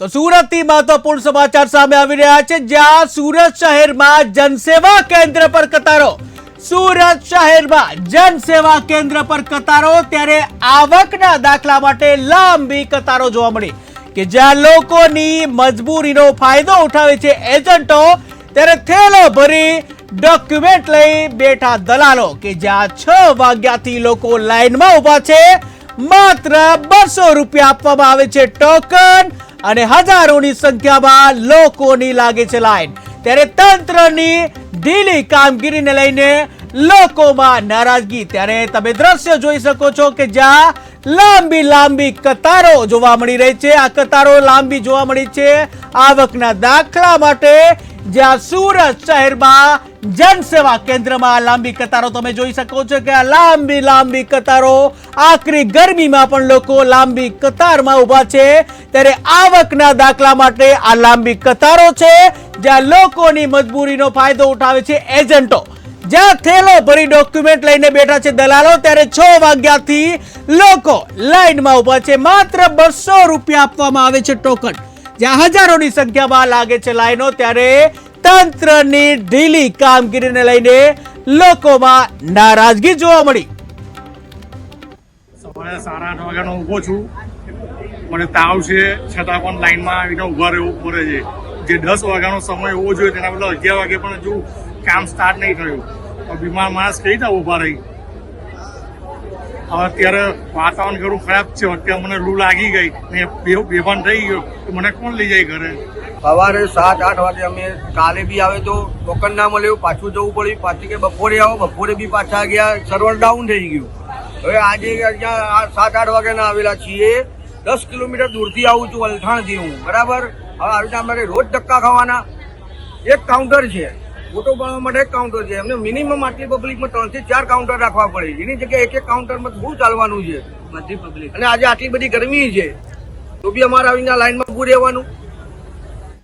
તો સુરતથી મહત્વપૂર્ણ સમાચાર સામે આવી રહ્યા છે. જ્યાં સુરત શહેરમાં જનસેવા કેન્દ્ર પર કતારો. સુરત શહેરમાં જનસેવા કેન્દ્ર પર કતારો. ત્યારે આવકના દાખલા માટે લાંબી કતારો જોવા મળી કે જ્યાં લોકોની મજબૂરીનો ફાયદો ઉઠાવે છે. એજન્ટો ત્યારે થેલો ભરી ડોક્યુમેન્ટ લઈ બેઠા દલાલો કે જ્યાં છ વાગ્યાથી લોકો લાઈનમાં ઊભા છે. માત્ર બસો રૂપિયા આપવામાં આવે છે ટોકન અને હજારોની સંખ્યામાં લોકોની લાગે છે લાઈન. ત્યારે તંત્રની ઢીલી કામગીરીને લઈને લોકોમાં નારાજગી. ત્યારે તમે દ્રશ્ય જોઈ શકો છો કે જ્યાં લાંબી લાંબી કતારો જોવા મળી રહી છે. આ કતારો લાંબી જોવા મળી છે આવકના દાખલા માટે. જ્યાં સુરત શહેરમાં જનસેવા કેન્દ્રમાં લાંબી કતારો તમે જોઈ શકો છો કે આ લાંબી લાંબી કતારો, આકરી ગરમીમાં પણ લોકો લાંબી કતારમાં ઊભા છે. ત્યારે આવકના દાખલા માટે આ લાંબી કતારો છે, જ્યાં લોકોની મજબૂરીનો ફાયદો ઉઠાવે છે એજન્ટો. જ્યાં થેલો ભરી ડોક્યુમેન્ટ લઈને બેઠા છે દલાલો, ત્યારે છ વાગ્યાથી લોકો લાઈનમાં ઊભા છે. માત્ર બસો રૂપિયા આપવામાં આવે છે ટોકન. જ્યાં હજારોની સંખ્યામાં લાગે છે લાઈનો ત્યારે તંત્રની ઢીલી કામગીરીને લઈને લોકોમાં નારાજગી જોવા મળી. સવારે સાડા આઠ વાગ્યાનો ઊભો છું. મને તાવ છે છતાં પણ લાઈનમાં આવીને ઊભા રહેવું પડે છે. જે દસ વાગ્યાનો સમય હોવો જોઈએ, તેના બદલે અગિયાર વાગે પણ હજુ કામ સ્ટાર્ટ નહીં થયું. બીમાર માણસ કઈ રીતે ઊભા રહી? અત્યારે વાતાવરણ ઘણું ખરાબ છે. અત્યારે મને લૂ લાગી ગઈ. ને બેભાન થઈ ગયો. મને કોણ લઈ જાય ઘરે? સવારે સાત, આઠ વાગે અમે કાલે બી આવે તો ટોકન ના મળ્યું પાછું જવું પડ્યું. પાછી કે બપોરે આવો. બપોરે બી પાછા ગયા. સર્વર ડાઉન થઈ ગયું. હવે આજે અહીંયા સાત, આઠ વાગ્યાના આવેલા છીએ. દસ કિલોમીટર દૂરથી આવું છું અલથાણથી હું. બરાબર? હવે આવી રીતે અમારે રોજ ધક્કા ખાવાના. એક કાઉન્ટર છે. ફોટો પાડવા માટે એક કાઉન્ટર છે. એમને મિનિમમ આટલી પબ્લિકમાં ત્રણથી ચાર કાઉન્ટર રાખવા પડે એની જગ્યાએ એક એક કાઉન્ટરમાં બહુ ચાલવાનું છે. બધી પબ્લિક અને આજે આટલી બધી ગરમી છે. તો બી અમારે આવીને લાઈનમાં ઉભું રહેવાનું.